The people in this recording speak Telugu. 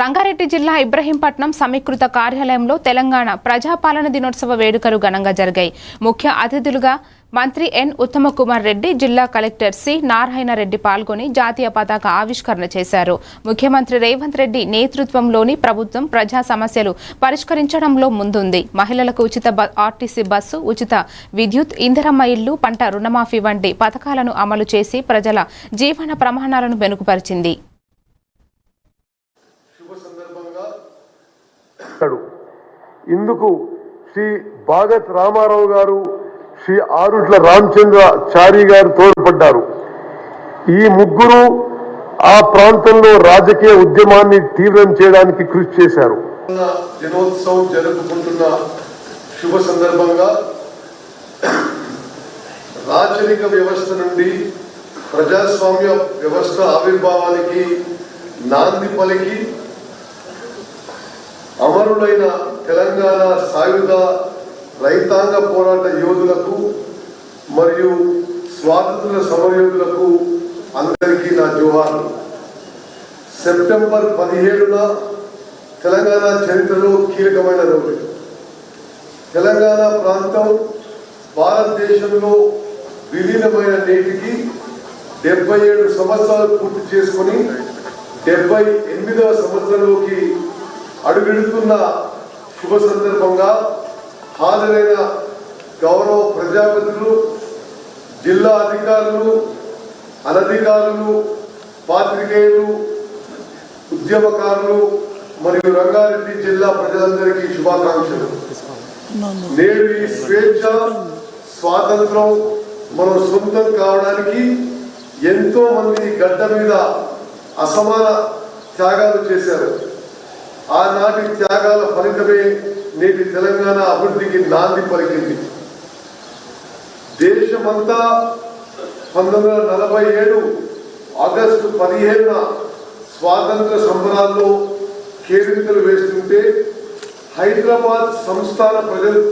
రంగారెడ్డి జిల్లా ఇబ్రహీంపట్నం సమీకృత కార్యాలయంలో తెలంగాణ ప్రజాపాలన దినోత్సవ వేడుకలు ఘనంగా జరిగాయి. ముఖ్య అతిథులుగా మంత్రి ఎన్ ఉత్తమకుమార్ రెడ్డి జిల్లా కలెక్టర్ సి నారాయణ రెడ్డి పాల్గొని జాతీయ పతాక ఆవిష్కరణ చేశారు. ముఖ్యమంత్రి రేవంత్ రెడ్డి నేతృత్వంలోని ప్రభుత్వం ప్రజా సమస్యలు పరిష్కరించడంలో ముందుంది. మహిళలకు ఉచిత ఆర్టీసీ బస్సు ఉచిత విద్యుత్ ఇంధనమ్మ ఇళ్ళు పంట రుణమాఫీ వంటి పథకాలను అమలు చేసి ప్రజల జీవన ప్రమాణాలను మెరుగుపరిచింది. ఇస్తాడు ఇందుకు శ్రీ భాగత్ రామారావు గారు శ్రీ ఆరుట్ల రామచంద్ర చారి గారు తోడ్పడ్డారు. ఈ ముగ్గురు ఆ ప్రాంతంలో రాజకీయ ఉద్యమాన్ని తీవ్రం చేయడానికి కృషి చేశారు. దినోత్సవం జరుపుకుంటున్న శుభ సందర్భంగా రాచరిక వ్యవస్థ నుండి ప్రజాస్వామ్య వ్యవస్థ ఆవిర్భావానికి నాంది పలికి అమరులైన తెలంగాణ సాయుధ రైతాంగ పోరాట యోధులకు మరియు స్వాతంత్ర సమరయోధులకు అందరికీ నా జోహార్లు. సెప్టెంబర్ పదిహేడున తెలంగాణ చరిత్రలో కీలకమైన రోజు. తెలంగాణ ప్రాంతం భారతదేశంలో విలీనమైన నేటికి డెబ్బై ఏడు సంవత్సరాలు పూర్తి చేసుకొని డెబ్బై ఎనిమిదవ సంవత్సరంలోకి అడుగెడుతున్న శుభ సందర్భంగా హాజరైన గౌరవ ప్రజాపతులు జిల్లా అధికారులు అనధికారులు పాత్రికేయులు ఉద్యమకారులు మరియు రంగారెడ్డి జిల్లా ప్రజలందరికీ శుభాకాంక్షలు. నేడు ఈ స్వేచ్ఛ స్వాతంత్రం మనం సొంతం కావడానికి ఎంతో మంది గడ్డ మీద అసమాన త్యాగాలు చేశారు. ఆనాటి త్యాగాల ఫలితమే నేటి తెలంగాణ అభివృద్ధికి నాంది పలికింది. దేశమంతా పంతొమ్మిది వందల నలభై ఏడు ఆగస్టు పదిహేనున స్వాతంత్ర సంబరాల్లో కేరింతలు వేస్తుంటే హైదరాబాద్ సంస్థాన ప్రజలు